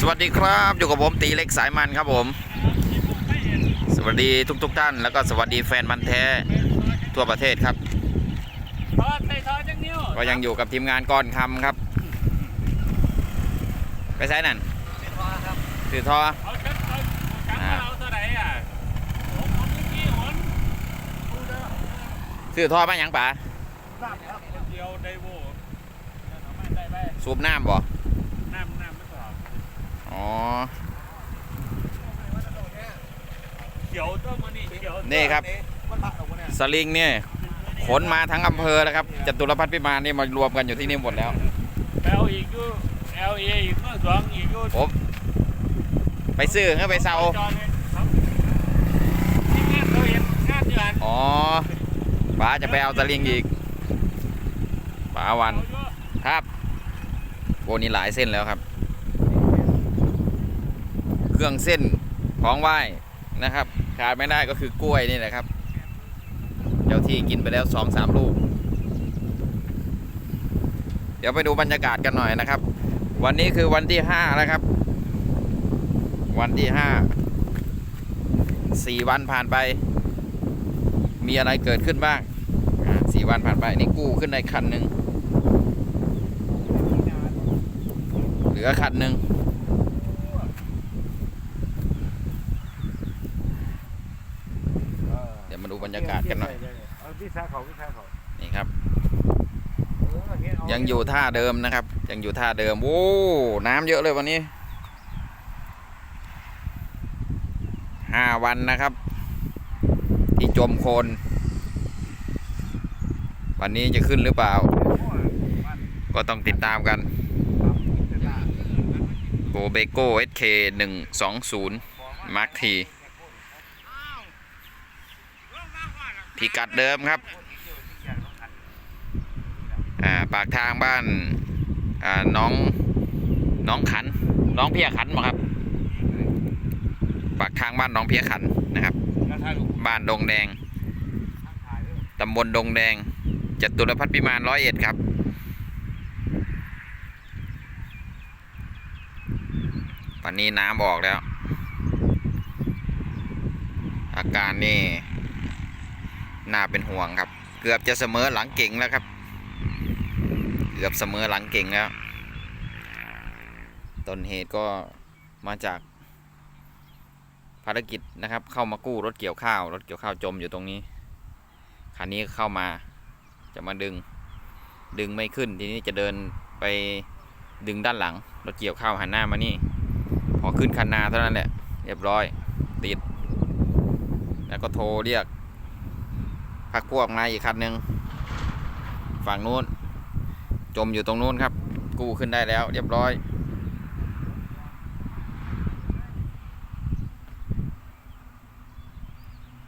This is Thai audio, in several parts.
สวัสดีครับอยู่กับผมตีเล็กสายมันครับผม สวัสดีทุกๆทท่าน แล้วก็สวัสดีแฟนมันธุ์แท้ทั่วประเทศครับทอดใส่ทอดจังนิ้วก็ยังอยู่กับทีมงานก้อนคำครับ ไปใช้นั่นเป็นทอดครับถือทอเอาชัดเอาชัดว่าเอาตัวไหนอะผมผมเมื่อกี้หนถือทอมาหยังป่าทราบครับเดียวไดโวเอามาได้ไปสูบน้ำบ่ น้ำน้ำไม่ตอบ อ๋อ เขียวตัวมันนี่เขียวนี่ครับมันพักเอาเนี่ยสลิงเนี่ยขนมาทั้งอำเภอแล้วครับจตุรพัฒน์พิมานนี่มารวมกันอยู่ที่นี่หมดแล้วแอลอีกอยู่แอลเออีกเมื่อสองอีกอยู่ผมไปซื้อให้ไปเซาจอดเลยครับที่งานเราเห็นงานอยู่อันอ๋อป๋าจะไปเอาสลิงอีกป๋าวันเอาอยู่ครับโบนี่หลายเส้นแล้วครับ เครื่องเส้นของไหว้นะครับขาดไม่ได้ก็คือกล้วยนี่แหละครับ เจ้าที่กินไปแล้วสองสามลูก เดี๋ยวไปดูบรรยากาศกันหน่อยนะครับ วันนี้คือวันที่ห้าแล้วครับ วันที่ห้าสี่วันผ่านไป มีอะไรเกิดขึ้นบ้างสี่วันผ่านไปนี่กู้ขึ้นได้คันหนึ่งเหลือคันหนึ่งเดี๋ยวมาดูบรรยากาศกันหน่อยเอาพี่สาเขาพี่สาเขานี่ครับ ยังอยู่ท่าเดิมนะครับ ยังอยู่ท่าเดิมโอ้น้ำเยอะเลยวันนี้ห้าวันนะครับ ที่จมโคลนวันนี้จะขึ้นหรือเปล่า ก็ต้องติดตามกันโกเบโก้ SK 120 Mark T พิกัดเดิมครับอ่าปากทางบ้านอ่าน้องน้องขัน น้องเพียขันมาครับ ปากทางบ้านน้องเพียขันนะครับ บ้านดงแดงตำบลดงแดงจตุรพัฒน์พิมานร้อยเอ็ดครับวันนี้น้ำออกแล้ว อาการนี่ น่าเป็นห่วงครับ เกือบจะเสมอหลังเก่งแล้วครับ เกือบเสมอหลังเก่งแล้วต้นเหตุก็มาจากภารกิจนะครับ เข้ามากู้รถเกี่ยวข้าว รถเกี่ยวข้าวจมอยู่ตรงนี้คันนี้เข้ามาจะมาดึง ดึงไม่ขึ้นทีนี้จะเดินไปดึงด้านหลัง รถเกี่ยวข้าวหันหน้ามานี่ พอขึ้นคันนาเท่านั้นแหละ เรียบร้อยติด แล้วก็โทรเรียก พักพวกมาอีกคันหนึ่งฝั่งนู้น จมอยู่ตรงนู้นครับ กู้ขึ้นได้แล้ว เรียบร้อย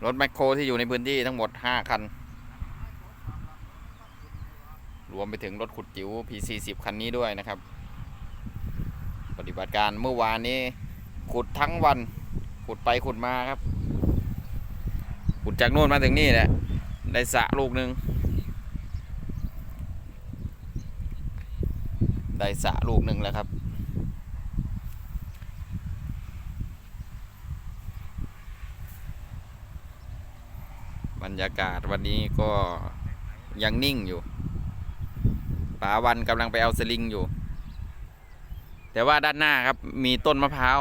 รถแมคโครที่อยู่ในพื้นที่ทั้งหมด 5 คัน รวมไปถึงรถขุดจิ๋ว P40 คันนี้ด้วยนะครับ ปฏิบัติการเมื่อวานนี้ ขุดทั้งวัน ขุดไปขุดมาครับ ขุดจากโน่นมาถึงนี่แหละ ได้สะลูกหนึ่งได้สะลูกหนึ่งแล้วครับ บรรยากาศวันนี้ก็ยังนิ่งอยู่ป๋าวันกำลังไปเอาสลิงอยู่ แต่ว่าด้านหน้าครับมีต้นมะพร้าว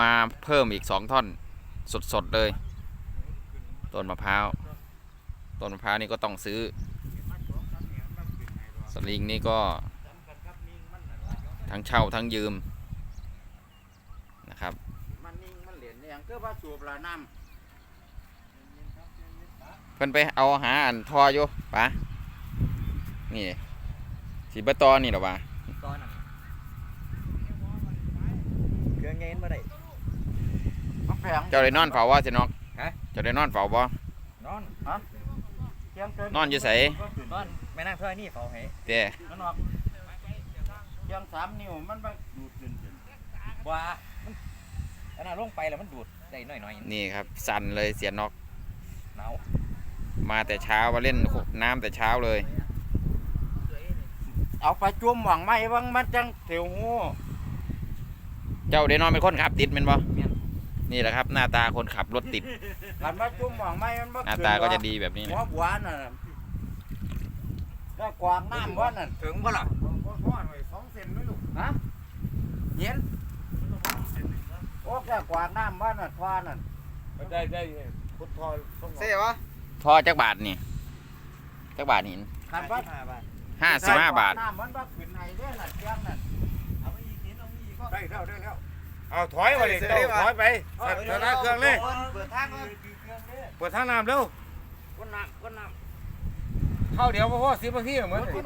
มาเพิ่มอีกสองท่อน สดๆเลย ต้นมะพร้าว ต้นมะพร้าวนี่ก็ต้องซื้อ สลิงนี่ก็ ทั้งเช่าทั้งยืมนะครับมันนิ่งมันเหรียญอย่างก็ว่าสูบละน้เพิ่นไปเอาหาอันทออยู่ปะนี่สีบตอนี่หรอวะำตอนนั้นเครื่องเงินมาได้มันแพงเจ้าได้นอนเฝ้าว่าสินอกฮะเจ้าได้นอนเฝ้าบ่นอนฮะเที่ยงเกิ นนอนอยู่ไสนอนไม่นั่งเท่านี้เฝ้าให้เต้มันออกเที่ยงสามนิ้วมันไปดูดขึ้นขึ้นว่ามันอันนั้นลงไปแล้วมันดูดได้หน่อยหน่อยนี่ครับสั่นเลยเสียนอกหนาวมาแต่เช้ามาเล่นน้ำแต่เช้าเลย เอาไปจุ่มหวังไม้วังมันจังเสียวหูเจ้าเดนอนเป็นคนขับติดเป็นบ่แม่ นนี่แหละครับหน้าตาคนขับรถติดคันว่าจุ่มหมองไม้มันบ่หน้าขึ้ตาก็หรอจะดีแบบนี้หันะวหวานน่ะถ้ากวางน้ำว่านั่นถึงบ่ล่ะฮะเย็นโอ้แค่กวางน้ำว่านั่นทวานั่นได้ได้พุทธอต้องเสียวะท่อจักบาทนี่จักบาทนี่คันว่าห้าสิบห้าบาท น้ำมันบ่ขึ้นไหนเด้อนั่นเชียงนั่นเอาไปอีกนิดเอาไปอีกก็ได้แล้วได้แล้ว เอาถอยมาดิเจ้าถอยไปสตาร์ทเครื่องเลย เปิดทางก่อนเปิดทางน้ำเร็วคนน้ำคนน้ำเข้าเดี๋ยวพ่อสิบนาทีเหมือนติด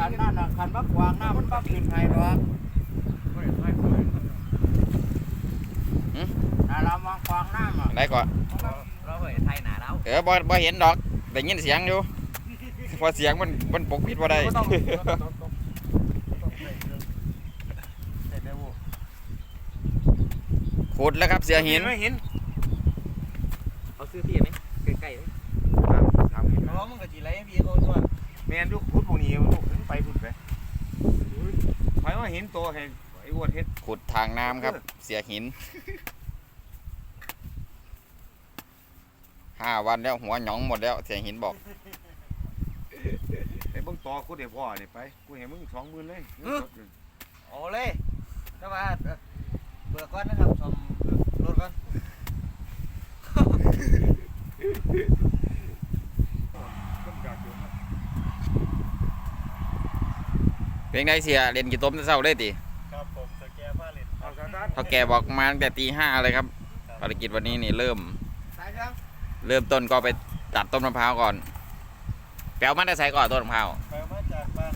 คันนั่นน่ะคันว่ากวางน้ำมันบ่ขึ้นไหนหรอกถ้าเรามองกวางน้ำอะได้ก่อนเราเห็นไทยหนาแล้วเออบ่บ่เห็นดอกได้ยินเสียงอยู่พอเสียงมันมันปกปิดบ่ได้ ขุดแล้วครับเสียหินไม่หินเอาซื้อพี่ไหมใกล้ๆไหมอ๋อมึงกับจีไรพี่เขาตัวแมนลูกพุทธพวกนี้มันลูกขึ้นไปพุทธไปถอยมาหินโตให้ไอ้อ้วนเฮ็ดขุดทางน้ำครับ เสียหินห้าวันแล้วหัวหยองหมดแล้วเสียหินบอกไอ้เบิ่งต่อกูเดี๋ยวพ่อนี่ไปกูเห็นมึงสองหมื่นเลยโอ้เลยแต่ว่าเบื่อก่อนนะครับชมรถ ก่อนเพียงได้เสียเล่นกี่ต้มแต่เช้าได้ติครับผมสแกนผ้าเลนเอาสตาร์ทเขาแกบอกมาตั้งแต่ตีห้าเลยครับภารกิจวันนี้นี่เริ่ม สายยังเริ่มต้นก็ไปตัดต้นมะพร้าวก่อนแปลวมันได้ใส่ก่อนต้นมะพร้าว ไปมาจากบ้าน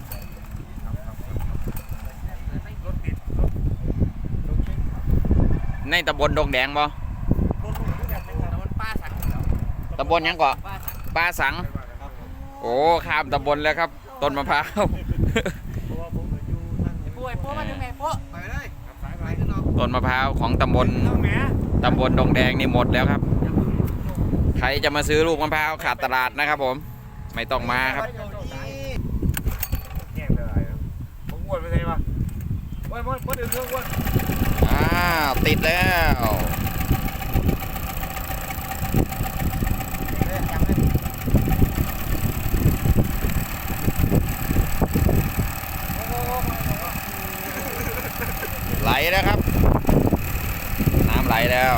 รถติดรถรถเก่ง ในตำบลดงแดงบ่รถลูกด้วยกันเป็นแต่มันป้าสังแล้วตำบลหยังก่อป้าสังป้าสังครับผมโอ้ข้ามตำบลแล้วครับ ต้นมะพร้าวเพราะว่าผมอยู่นั่งไอ้ปุ้ยปุ้ยมาถึงไหนปุ้ยไปเลยขับสายไปไปขึ้นเอาต้นมะพร้าวของตำบลต้องแหมตำบลดงแดงนี่หมดแล้วครับ ใครจะมาซื้อลูกมะพร้าวขาดตลาดนะครับผม ไม่ต้องมาครับแย่งเลยผมอ้วนไปไหนวะอ้วนอ้วนอ้วนเดือดอ้วนอ้าว ติดแล้วไหลแล้วครับ น้ำไหลแล้ว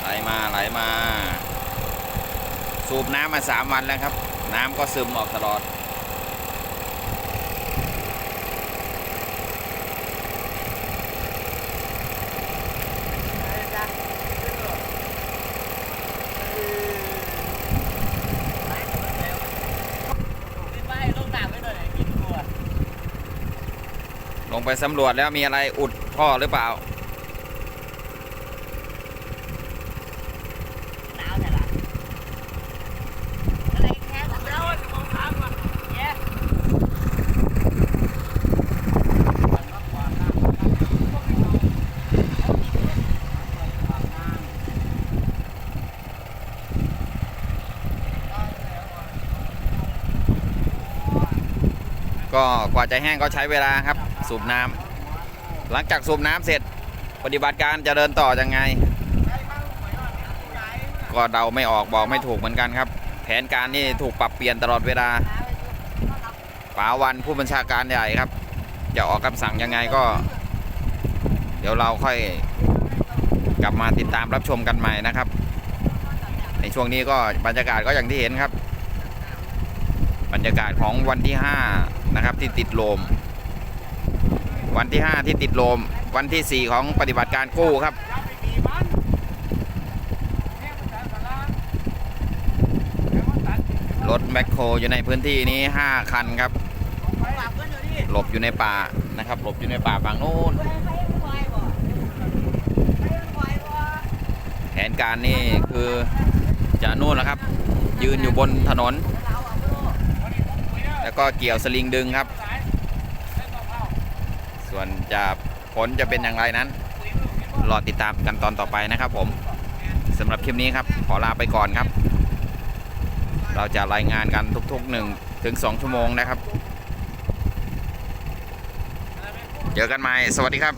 ไหลมาไหลมา สูบน้ำมาสามวันแล้วครับ น้ำก็ซึมออกตลอด ลงไปสำรวจแล้วมีอะไรอุดท่อหรือเปล่า หนาวแต่ละอะไรแค่ของเราของทางมันแย่ กว่าจะแห้งก็ใช้เวลาครับ สูบน้ำหลังจากสูบน้ำเสร็จ ปฏิบัติการจะเดินต่อยังไง ก็เดาไม่ออกบอกไม่ถูกเหมือนกันครับ แผนการนี่ถูกปรับเปลี่ยนตลอดเวลาป๋าวันผู้บัญชาการใหญ่ครับ จะออกคำสั่งยังไงก็ เดี๋ยวเราค่อยกลับมาติดตามรับชมกันใหม่นะครับ ในช่วงนี้ก็บรรยากาศก็อย่างที่เห็นครับ บรรยากาศของวันที่ 5 นะครับที่ติดลม วันที่ 5 ที่ติดลม วันที่ 4 ของปฏิบัติการกู้ครับรถแมคโครอยู่ในพื้นที่นี้ 5 คันครับ หลบอยู่ในป่านะครับ หลบอยู่ในป่าฝั่งโน้นแผนการนี่คือจะนู่นแล้วครับ ยืนอยู่บนถนน แล้วก็เกี่ยวสลิงดึงครับ ส่วนจะผลจะเป็นอย่างไรนั้น รอติดตามกันตอนต่อไปนะครับผมสำหรับคลิปนี้ครับ ขอลาไปก่อนครับ เราเราจะรายงานกันทุกๆหนึ่งถึงสองชั่วโมงนะครับ เจอกันใหม่ สวัสดีครับ